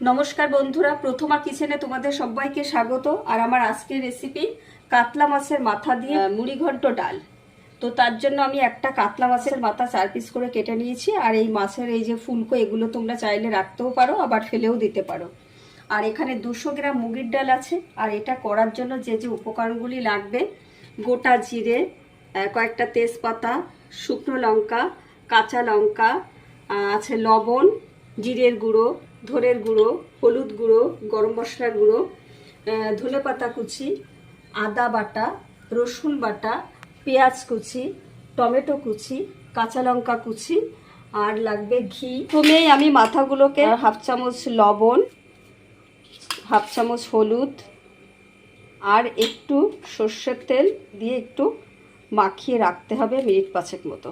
নমস্কার বন্ধুরা প্রথমা কিচেনে তোমাদের সবাইকে স্বাগত। আর আমার আজকের রেসিপি কাতলা মাছের মাথা দিয়ে আহ, মুড়ি ঘন্ট ডাল। তো তার জন্য আমি একটা কাতলা মাছের মাথা চার পিস করে কেটে নিয়েছি। আর এই মাছের এই যে ফুলকো এগুলো তোমরা চাইলে রাখতেও পারো আবার ফেলেও দিতে পারো। আর এখানে দুশো গ্রাম মুগির ডাল আছে। আর এটা করার জন্য যে যে উপকরণগুলি লাগবে গোটা জিরে কয়েকটা তেজপাতা শুকনো লঙ্কা কাঁচা লঙ্কা আছে লবণ জিরের গুঁড়ো ধরের গুঁড়ো হলুদ গুঁড়ো গরম মশলার গুঁড়ো ধনে পাতা কুচি আদা বাটা রসুন বাটা পেঁয়াজ কুচি টমেটো কুচি কাঁচা লঙ্কা কুচি আর লাগবে ঘি। প্রথমেই আমি মাথাগুলোকে হাফ চামচ লবণ হাফ চামচ হলুদ আর একটু সর্ষের তেল দিয়ে একটু মাখিয়ে রাখতে হবে মিনিট পাঁচেক মতো।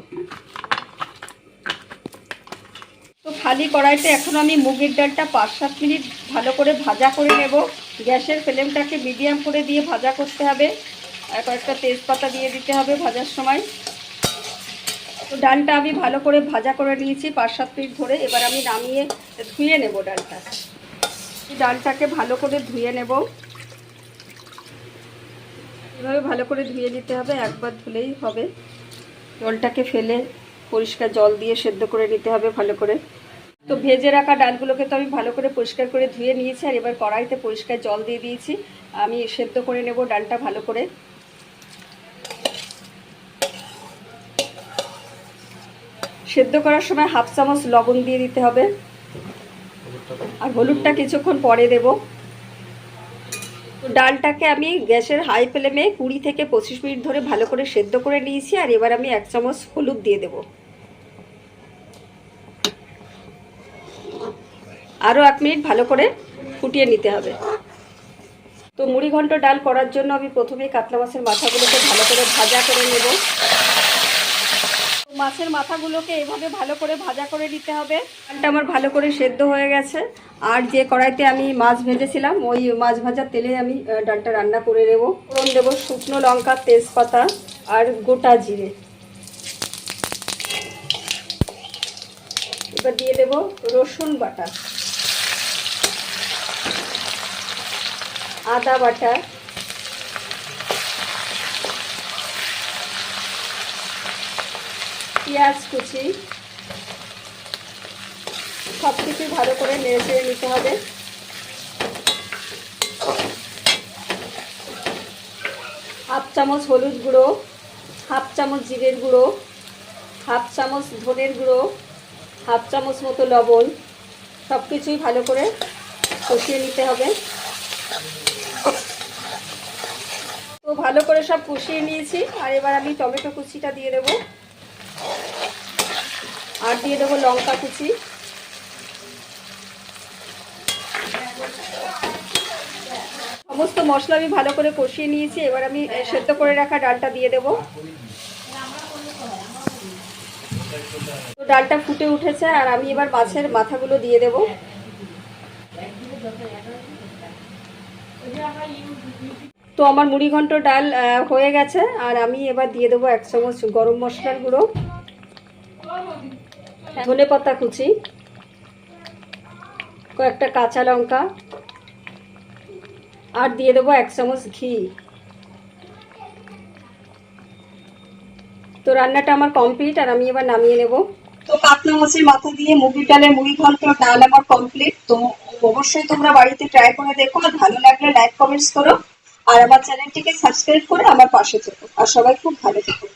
খালি কড়াইতে এখন আমি মুগের ডালটা পাঁচ সাত মিনিট ভালো করে ভাজা করে নেব। গ্যাসের ফ্লেমটাকে মিডিয়াম করে দিয়ে ভাজা করতে হবে। আর কয়েকটা তেজপাতা দিয়ে দিতে হবে ভাজার সময়। তো ডালটা আমি ভালো করে ভাজা করে নিয়েছি পাঁচ সাত মিনিট ধরে। এবার আমি নামিয়ে ধুয়ে নেব ডালটা। ডালটাকে ভালো করে ধুয়ে নেব। এভাবে ভালো করে ধুয়ে নিতে হবে, একবার ধুলেই হবে। জলটাকে ফেলে পরিষ্কার জল দিয়ে সেদ্ধ করে নিতে হবে ভালো করে। তো ভেজে রাখা ডালগুলোকে তো আমি ভালো করে পরিষ্কার করে ধুয়ে নিয়েছি, আর এবার কড়াইতে পরিষ্কার জল দিয়ে দিয়েছি। আমি সেদ্ধ করে নেব ডালটা ভালো করে। সেদ্ধ করার সময় হাফ চামচ লবণ দিয়ে দিতে হবে। আর হলুদটা কিছুক্ষণ পরে দেব। ডালটাকে আমি গ্যাসের হাই ফ্লেমে কুড়ি থেকে পঁচিশ মিনিট ধরে ভালো করে সেদ্ধ করে নিয়েছি, আর এবার আমি এক চামচ হলুদ দিয়ে দেব। আরও এক মিনিট ভালো করে ফুটিয়ে নিতে হবে। তো মুড়ি ঘন্ট ডাল করার জন্য আমি প্রথমেই কাতলা মাছের মাথাগুলোকে ভালো করে ভাজা করে নেব। মাছের মাথাগুলোকে এভাবে ভালো করে ভাজা করে নিতে হবে। ডালটা আমার ভালো করে সেদ্ধ হয়ে গেছে। আর যে কড়াইতে আমি মাছ ভেজেছিলাম, ওই মাছ ভাজার তেলে আমি ডালটা রান্না করে নেব। ফোড়ন দেবো শুকনো লঙ্কা, তেজপাতা আর গোটা জিরে। এবার দিয়ে দেব রসুন বাটা। আদা বাটা। পেঁয়াজ কুচি। সব কিছু ভালো করে নেড়ে নিতে হবে। হাফ চামচ হলুদ গুঁড়ো, হাফ চামচ জিরের গুঁড়ো, হাফ চামচ ধনের গুঁড়ো, হাফ চামচ মতো লবণ। সব কিছুই ভালো করে কষিয়ে নিতে হবে। তো ভালো করে সব কষিয়ে নিয়েছি। আর এবার আমি টমেটো কুচিটা দিয়ে দেবো। আর দিয়ে দেবো লঙ্কা কুচি। সমস্ত মশলা আমি ভালো করে কষিয়ে নিয়েছি। এবার আমি সেদ্ধ করে রাখা ডালটা দিয়ে দেবো। তো ডালটা ফুটে উঠেছে আর আমি এবার মাছের মাথাগুলো দিয়ে দেবো। তো আমার মুড়ি ঘন্ট ডাল হয়ে গেছে, আর আমি এবার দিয়ে দেবো এক চামচ গরম মশলার গুঁড়ো, ধনে পাতা কুচি, কয়েকটা কাঁচা লঙ্কা, আর দিয়ে দেবো এক চামচ ঘি। তো রান্নাটা আমার কমপ্লিট, আর আমি এবার নামিয়ে নেব। তো কাতলা মাছের মাথা দিয়ে মুগি ডালের মুড়ি ঘন্ট ডাল আমার কমপ্লিট, তো অবশ্যই তোমরা বাড়িতে ট্রাই করে দেখো, আর ভালো লাগলে লাইক কমেন্টস করো। আর আমার চ্যানেলটিকে সাবস্ক্রাইব করে আমার পাশে থেকো। আর সবাই খুব ভালো থেকো।